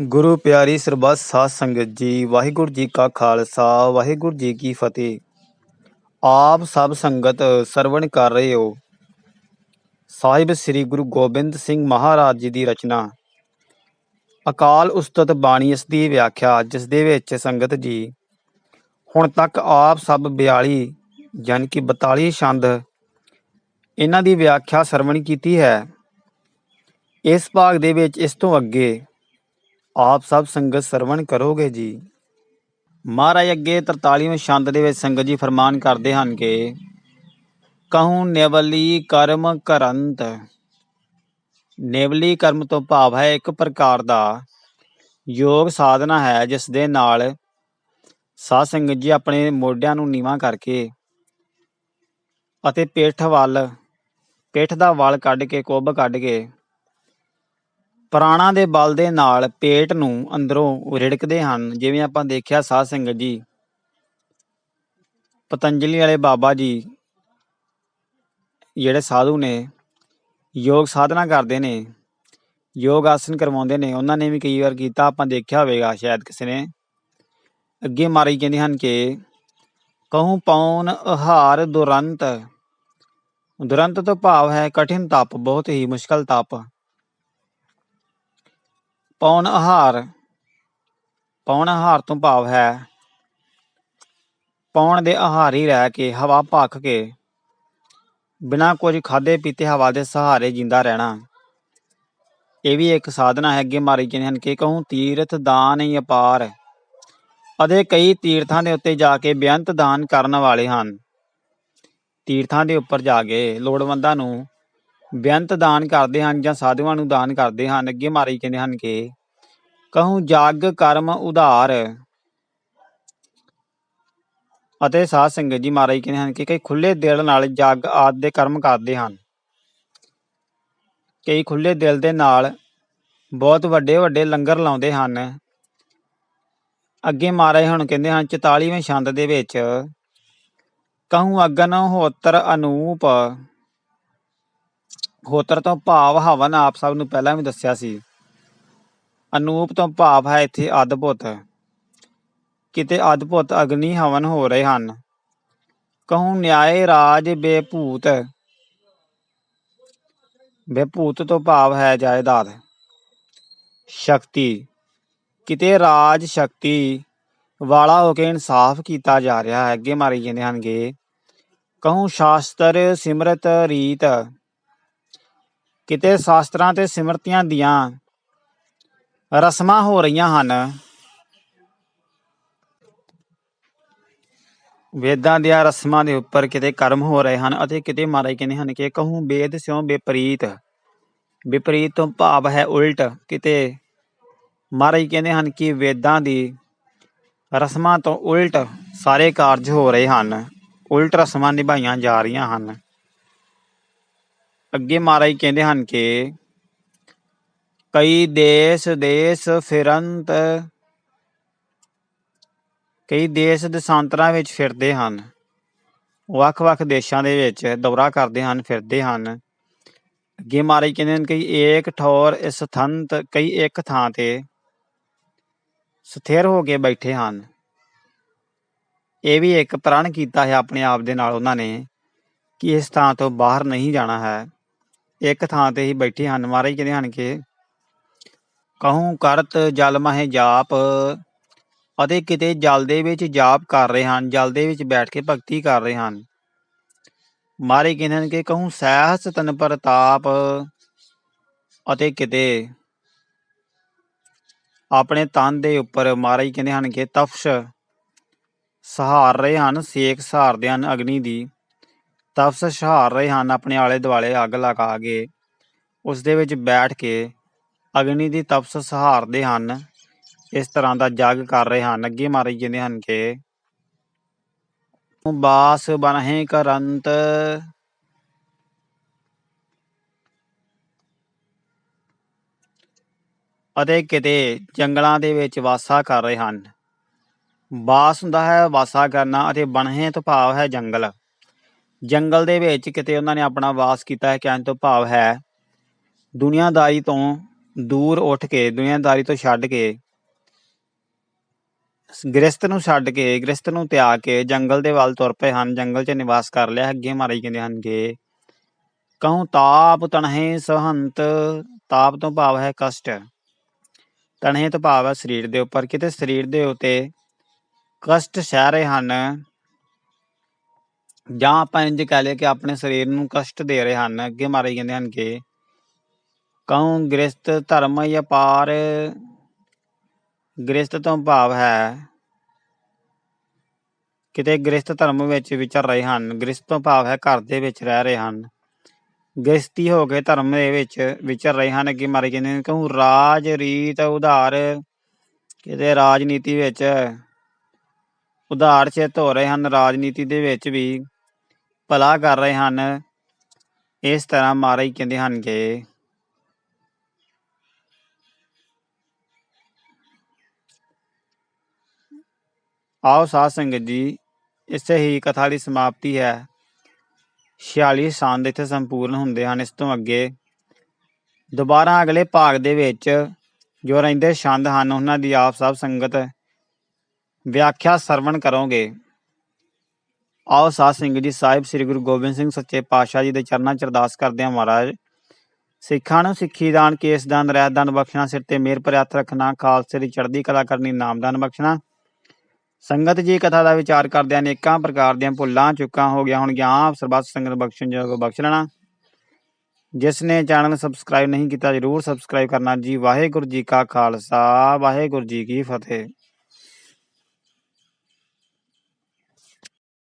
ਗੁਰੂ ਪਿਆਰੀ ਸਰਬੱਤ ਸਾਧ ਸੰਗਤ ਜੀ, ਵਾਹਿਗੁਰੂ ਜੀ ਕਾ ਖਾਲਸਾ, ਵਾਹਿਗੁਰੂ ਜੀ ਕੀ ਫਤਿਹ। ਆਪ ਸਭ ਸੰਗਤ ਸਰਵਣ ਕਰ ਰਹੇ ਹੋ। ਸਾਹਿਬ ਸ੍ਰੀ ਗੁਰੂ ਗੋਬਿੰਦ ਸਿੰਘ ਮਹਾਰਾਜ ਜੀ ਦੀ ਰਚਨਾ। ਅਕਾਲ ਉਸਤਤ ਬਾਣੀ ਇਸ ਦੀ ਵਿਆਖਿਆ, ਜਿਸ ਦੇ ਵਿੱਚ ਸੰਗਤ ਜੀ, ਹੁਣ ਤੱਕ ਆਪ ਸਭ 42 ਯਾਨੀ ਕਿ 42 ਛੰਦ, ਇਹਨਾਂ ਦੀ ਵਿਆਖਿਆ ਸਰਵਣ ਕੀਤੀ ਹੈ। ਇਸ ਭਾਗ ਦੇ ਵਿੱਚ ਇਸ ਤੋਂ ਅੱਗੇ ਆਪ ਸਭ ਸੰਗਤ ਸਰਵਣ ਕਰੋਗੇ ਜੀ। ਮਹਾਰਾਜ ਅੱਗੇ 43ਵੇਂ ਛੰਦ ਦੇ ਵਿੱਚ ਸੰਗਤ ਜੀ ਫਰਮਾਨ ਕਰਦੇ ਹਨ ਕਿ, ਕਹੂੰ ਨਿਵਲੀ ਕਰਮ ਕਰੰਤ। ਨੇਵਲੀ ਕਰਮ ਤੋਂ ਭਾਵ ਹੈ ਇੱਕ ਪ੍ਰਕਾਰ ਦਾ ਯੋਗ ਸਾਧਨਾ ਹੈ, ਜਿਸ ਦੇ ਨਾਲ ਸਾਧ ਸੰਗਤ ਜੀ ਆਪਣੇ ਮੋਢਿਆਂ ਨੂੰ ਨੀਵਾਂ ਕਰਕੇ ਅਤੇ ਪਿੱਠ ਵੱਲ, ਪਿੱਠ ਦਾ ਵਾਲ ਕੱਢ ਕੇ, ਕੁੱਬ ਕੱਢ ਕੇ ਪ੍ਰਾਣਾ ਦੇ ਬਲ ਦੇ ਨਾਲ ਪੇਟ ਨੂੰ ਅੰਦਰੋਂ ਰਿੜਕਦੇ ਹਨ। ਜਿਵੇਂ ਆਪਾਂ ਦੇਖਿਆ ਸਾਧ ਸੰਗਤ ਜੀ, ਪਤੰਜਲੀ ਵਾਲੇ ਬਾਬਾ ਜੀ ਜਿਹੜੇ ਸਾਧੂ ਨੇ, ਯੋਗ ਸਾਧਨਾ ਕਰਦੇ ਨੇ, ਯੋਗ ਆਸਨ ਕਰਵਾਉਂਦੇ ਨੇ, ਉਹਨਾਂ ਨੇ ਵੀ ਕਈ ਵਾਰ ਕੀਤਾ, ਆਪਾਂ ਦੇਖਿਆ ਹੋਵੇਗਾ ਸ਼ਾਇਦ ਕਿਸੇ ਨੇ। ਅੱਗੇ ਮਾਰੀ ਕਹਿੰਦੇ ਹਨ ਕਿ ਕਹੂੰ ਪੌਨ ਆਹਾਰ ਦੁਰੰਤ ਦੁਰੰਤ ਤੋਂ ਭਾਵ ਹੈ ਕਠਿਨ ਤਪ, ਬਹੁਤ ਹੀ ਮੁਸ਼ਕਲ ਤਪ। ਪੌਣ ਆਹਾਰ ਪੌਣ ਆਹਾਰ ਤੋਂ ਭਾਵ ਹੈ ਪੌਣ ਦੇ ਆਹਾਰੀ ਰਹਿ ਕੇ, ਹਵਾ ਭਖ ਕੇ, ਬਿਨਾਂ ਕੁਝ ਖਾਦੇ ਪੀਤੇ ਹਵਾ ਦੇ ਸਹਾਰੇ ਜਿੰਦਾ ਰਹਿਣਾ। ਇਹ ਵੀ ਇੱਕ ਸਾਧਨਾ ਹੈ ਅੱਗੇ ਮਾਰੀ ਕਹਿੰਦੇ ਹਨ ਕਿ ਕਹੂੰ, ਤੀਰਥ ਦਾਨ ਹੀ ਅਪਾਰ। ਅਤੇ ਕਈ ਤੀਰਥਾਂ ਦੇ ਉੱਤੇ ਜਾ ਕੇ ਬੇਅੰਤ ਦਾਨ ਕਰਨ ਵਾਲੇ ਹਨ। ਤੀਰਥਾਂ ਦੇ ਉੱਪਰ ਜਾ ਕੇ ਲੋੜਵੰਦਾਂ ਨੂੰ ਬੇਅੰਤ ਦਾਨ ਕਰਦੇ ਹਨ ਜਾਂ ਸਾਧੂਆਂ ਨੂੰ ਦਾਨ ਕਰਦੇ ਹਨ, ਅੱਗੇ ਮਾਰੀ ਕਹਿੰਦੇ ਹਨ ਕਿ ਕਹੂੰ ਜਗ ਕਰਮ ਉਧਾਰ। ਅਤੇ ਸਾਧ ਸੰਗਤ ਜੀ ਮਹਾਰਾਜ ਕਹਿੰਦੇ ਹਨ ਕਿ ਕਈ ਖੁੱਲੇ ਦਿਲ ਨਾਲ ਜਗ ਆਦ ਦੇ ਕਰਮ ਕਰਦੇ ਹਨ। ਕਈ ਖੁੱਲੇ ਦਿਲ ਦੇ ਨਾਲ ਬਹੁਤ ਵੱਡੇ ਵੱਡੇ ਲੰਗਰ ਲਾਉਂਦੇ ਹਨ। ਅੱਗੇ ਮਹਾਰਾਜ ਹੁਣ ਕਹਿੰਦੇ ਹਨ 44ਵੇਂ ਛੰਦ ਦੇ ਵਿੱਚ, ਕਹੂੰ ਅਗਨ ਹੋਤਰ ਅਨੂਪ ਹੋਤਰ ਤੋਂ ਭਾਵ ਹਵਨ ਆਪ ਸਭ ਨੂੰ ਪਹਿਲਾਂ ਵੀ ਦੱਸਿਆ ਸੀ। ਅਨੂਪ ਤੋਂ ਭਾਵ ਹੈ ਇੱਥੇ ਅਦਭੁਤ। ਕਿਤੇ ਅਦਭੁਤ ਅਗਨੀ ਹਵਨ ਹੋ ਰਹੇ ਹਨ। ਕਹੂੰ, ਨਿਆਏ ਰਾਜ ਬੇਭੂਤ। ਬੇਭੂਤ ਤੋਂ ਭਾਵ ਹੈ ਜਾਇਦਾਦ। ਸ਼ਕਤੀ। ਕਿਤੇ ਰਾਜ ਸ਼ਕਤੀ ਵਾਲਾ ਹੋ ਕੇ ਇਨਸਾਫ ਕੀਤਾ ਜਾ ਰਿਹਾ ਹੈ। ਅੱਗੇ ਮਾਰੀ ਜਾਂਦੇ ਹਨਗੇ ਕਹੂੰ, ਸ਼ਾਸਤਰ ਸਿਮਰਤ ਰੀਤ। ਕਿਤੇ ਸ਼ਾਸਤਰਾਂ ਤੇ ਸਿਮਰਤੀਆਂ ਦੀਆਂ ਰਸਮਾਂ ਹੋ ਰਹੀਆਂ ਹਨ। ਵੇਦਾਂ ਦੀਆਂ ਰਸਮਾਂ ਦੇ ਉੱਪਰ ਕਿਤੇ ਕਰਮ ਹੋ ਰਹੇ ਹਨ ਅਤੇ ਕਿਤੇ ਮਹਾਰਾਜ ਕਹਿੰਦੇ ਹਨ ਕਿ ਕਹੂੰ ਵੇਦ ਸਿਉ ਵਿਪਰੀਤ। ਵਿਪਰੀਤ ਤੋਂ ਭਾਵ ਹੈ ਉਲਟ। ਕਿਤੇ ਮਹਾਰਾਜ ਕਹਿੰਦੇ ਹਨ ਕਿ ਵੇਦਾਂ ਦੀ ਰਸਮਾਂ ਤੋਂ ਉਲਟ ਸਾਰੇ ਕਾਰਜ ਹੋ ਰਹੇ ਹਨ। ਉਲਟ ਰਸਮਾਂ ਨਿਭਾਈਆਂ ਜਾ ਰਹੀਆਂ ਹਨ। ਅੱਗੇ ਮਹਾਰਾਜ ਕਹਿੰਦੇ ਹਨ ਕਿ ਕਈ ਦੇਸ਼ ਦੇਸ਼ ਫਿਰੰਤ, ਕਈ ਦੇਸ਼ ਦਸਾਂਤਰਾਂ ਵਿੱਚ ਫਿਰਦੇ ਹਨ। ਵੱਖ-ਵੱਖ ਦੇਸ਼ਾਂ ਦੇ ਵਿੱਚ ਦੌਰਾ ਕਰਦੇ ਹਨ, ਫਿਰਦੇ ਹਨ। ਅੱਗੇ ਮਹਾਰਾਜ ਕਹਿੰਦੇ ਹਨ ਕਈ ਏਕ ਠੌਰ ਸਥੰਤ ਕਈ ਇੱਕ ਥਾਂ ਤੇ ਸਥਿਰ ਹੋ ਕੇ ਬੈਠੇ ਹਨ। ਇਹ ਵੀ ਇੱਕ ਪ੍ਰਣ ਕੀਤਾ ਹੈ ਆਪਣੇ ਆਪ ਦੇ ਨਾਲ ਉਹਨਾਂ ਨੇ ਕਿ ਇਸ ਥਾਂ ਤੋਂ ਬਾਹਰ ਨਹੀਂ ਜਾਣਾ ਹੈ। ਇੱਕ ਥਾਂ ਤੇ ਹੀ ਬੈਠੇ ਹਨ। ਮਹਾਰਾਜ ਕਹਿੰਦੇ ਹਨ ਕਿ ਕਹੂੰ ਕਰਤ ਜਲ ਮਹਿ ਜਾਪ, ਅਤੇ ਕਿਤੇ ਜਲ ਦੇ ਵਿੱਚ ਜਾਪ ਕਰ ਰਹੇ ਹਨ, ਜਲ ਦੇ ਵਿੱਚ ਬੈਠ ਕੇ ਭਗਤੀ ਕਰ ਰਹੇ ਹਨ। ਮਾਰੇ ਕਹਿੰਦੇ ਹਨ ਕਿ ਕਹੂੰ ਸਹਿਸ ਤਨ ਪ੍ਰਤਾਪ ਅਤੇ ਕਿਤੇ ਆਪਣੇ ਤਨ ਦੇ ਉੱਪਰ ਮਹਾਰਾਜ ਕਹਿੰਦੇ ਹਨ ਕਿ ਤਪਸ਼ ਸਹਾਰ ਰਹੇ ਹਨ, ਸੇਕ ਸਹਾਰਦੇ ਹਨ ਅਗਨੀ ਦੀ। ਤਪਸ਼ ਸਹਾਰ ਰਹੇ ਹਨ ਆਪਣੇ ਆਲੇ ਦੁਆਲੇ ਅੱਗ ਲਗਾ ਕੇ ਉਸ ਦੇ ਵਿੱਚ ਬੈਠ ਕੇ ਅਗਨੀ ਦੀ ਤਪਸ਼ ਸਹਾਰਦੇ ਹਨ, ਇਸ ਤਰ੍ਹਾਂ ਦਾ ਜਗ ਕਰ ਰਹੇ ਹਨ। ਅੱਗੇ ਮਾਰੀ ਜਾਂਦੇ ਹਨ ਕਿ ਬਾਸ ਬਨਹਿ ਕਰੰਤ। ਅਤੇ ਕਿਤੇ ਜੰਗਲਾਂ ਦੇ ਵਿੱਚ ਵਾਸਾ ਕਰ ਰਹੇ ਹਨ। ਬਾਸ ਹੁੰਦਾ ਹੈ ਵਾਸਾ ਕਰਨਾ ਅਤੇ ਬਨਹਿ ਤੋਂ ਭਾਵ ਹੈ ਜੰਗਲ। ਜੰਗਲ ਦੇ ਵਿੱਚ ਕਿਤੇ ਉਹਨਾਂ ਨੇ ਆਪਣਾ ਵਾਸ ਕੀਤਾ ਹੈ, ਕਹਿਣ ਤੋਂ ਭਾਵ ਹੈ, ਦੁਨੀਆਦਾਰੀ ਤੋਂ ਦੂਰ ਉੱਠ ਕੇ, ਦੁਨੀਆਦਾਰੀ ਤੋਂ ਛੱਡ ਕੇ, ਗ੍ਰਸਤ ਨੂੰ ਛੱਡ ਕੇ, ਗ੍ਰਸਤ ਨੂੰ ਤਿਆਗ ਕੇ ਜੰਗਲ ਦੇ ਵੱਲ ਤੁਰ ਪਏ ਹਨ, ਜੰਗਲ 'ਚ ਨਿਵਾਸ ਕਰ ਲਿਆ, ਅੱਗੇ ਮਹਾਰਾਜ ਕਹਿੰਦੇ ਹਨ ਕਿ ਕਹੂੰ ਤਾਪ ਤਣਹੇ ਸਹੰਤ, ਤਾਪ ਤੋਂ ਭਾਵ ਹੈ ਕਸ਼ਟ ਤਣਹੇ ਤੋਂ ਭਾਵ ਹੈ ਸਰੀਰ ਦੇ ਉੱਪਰ, ਕਿਤੇ ਸਰੀਰ ਦੇ ਉਤੇ ਕਸ਼ਟ ਸਹਿ ਰਹੇ ਹਨ ਜਾਂ ਆਪਾਂ ਇੰਜ ਕਹਿ ਲਈਏ ਕਿ ਆਪਣੇ ਸਰੀਰ ਨੂੰ ਕਸ਼ਟ ਦੇ ਰਹੇ ਹਨ, ਅੱਗੇ ਮਾਰੇ ਜਾਂਦੇ ਹਨ ਕਿ ਕਹੂੰ ਗ੍ਰਸਤ ਧਰਮ ਅਪਾਰ ਗ੍ਰਸਤ ਤੋਂ ਭਾਵ ਹੈ? ਕਿਤੇ ਗ੍ਰਸਤ ਧਰਮ ਵਿੱਚ ਵਿਚਰ ਰਹੇ ਹਨ ਗ੍ਰਸਤ ਤੋਂ ਭਾਵ ਹੈ ਘਰ ਦੇ ਵਿੱਚ ਰਹਿ ਰਹੇ ਹਨ। ਗ੍ਰਸਤੀ ਹੋ ਕੇ ਧਰਮ ਦੇ ਵਿੱਚ ਵਿਚਰ ਰਹੇ ਹਨ, ਅੱਗੇ ਮਾਰੇ ਜਾਂਦੇ ਹਨ ਕਹੂੰ ਰਾਜ, ਰੀਤ, ਉਧਾਰ, ਕਿਤੇ ਰਾਜਨੀਤੀ ਵਿੱਚ ਉਧਾਰ ਚਿੱਤ ਹੋ ਰਹੇ ਹਨ, ਰਾਜਨੀਤੀ ਦੇ ਵਿੱਚ ਵੀ। ਭਲਾ ਕਰ ਰਹੇ ਹਨ। ਇਸ ਤਰ੍ਹਾਂ ਮਹਾਰਾਜ ਕਹਿੰਦੇ ਹਨ ਕਿ ਆਓ ਸਾਧ ਸੰਗਤ ਜੀ ਇਸੇ ਹੀ ਕਥਾ ਦੀ ਸਮਾਪਤੀ ਹੈ। 46 ਸੰਦ ਇੱਥੇ ਸੰਪੂਰਨ ਹੁੰਦੇ ਹਨ। ਇਸ ਤੋਂ ਅੱਗੇ ਦੁਬਾਰਾ ਅਗਲੇ ਭਾਗ ਦੇ ਵਿੱਚ ਜੋ ਰਹਿੰਦੇ ਛੰਦ ਹਨ, ਉਹਨਾਂ ਦੀ ਆਪ ਸਭ ਸੰਗਤ ਵਿਆਖਿਆ ਸਰਵਣ ਕਰੋਗੇ। ਆਓ ਸਾਧ ਸਿੰਘ ਜੀ, ਸਾਹਿਬ ਸ੍ਰੀ ਗੁਰੂ ਗੋਬਿੰਦ ਸਿੰਘ ਸੱਚੇ ਪਾਤਸ਼ਾਹ ਜੀ ਦੇ ਚਰਨਾਂ 'ਚ ਅਰਦਾਸ ਕਰਦੇ ਹਾਂ ਮਹਾਰਾਜ। ਸਿੱਖਾਂ ਨੂੰ ਸਿੱਖੀ ਦਾਨ, ਕੇਸ ਦਾਨ, ਰਹਿਤ ਦਾਨ ਬਖਸ਼ਣਾ, ਸਿਰ ਤੇ ਮੇਰ ਪਰ ਹੱਥ ਰੱਖਣਾ, ਖਾਲਸੇ ਦੀ ਚੜ੍ਹਦੀ ਕਲਾ ਕਰਨੀ ਨਾਮਦਾਨ ਬਖਸ਼ਣਾ। ਸੰਗਤ ਜੀ, ਕਥਾ ਦਾ ਵਿਚਾਰ ਕਰਦਿਆਂ ਅਨੇਕਾਂ ਪ੍ਰਕਾਰ ਦੀਆਂ ਭੁੱਲਾਂ, ਚੁੱਕਾਂ ਹੋ ਗਿਆ ਹੁਣ ਗਿਆਨ ਸਰਬੱਤ ਸੰਗਤ ਬਖਸ਼ਣ ਜੋਗ ਬਖਸ਼ ਲੈਣਾ। ਜਿਸ ਨੇ ਚੈਨਲ ਸਬਸਕ੍ਰਾਈਬ ਨਹੀਂ ਕੀਤਾ, ਜਰੂਰ ਸਬਸਕ੍ਰਾਈਬ ਕਰਨਾ ਜੀ। ਵਾਹਿਗੁਰੂ ਜੀ ਕਾ ਖਾਲਸਾ, ਵਾਹਿਗੁਰੂ ਜੀ ਕੀ ਫਤਿਹ।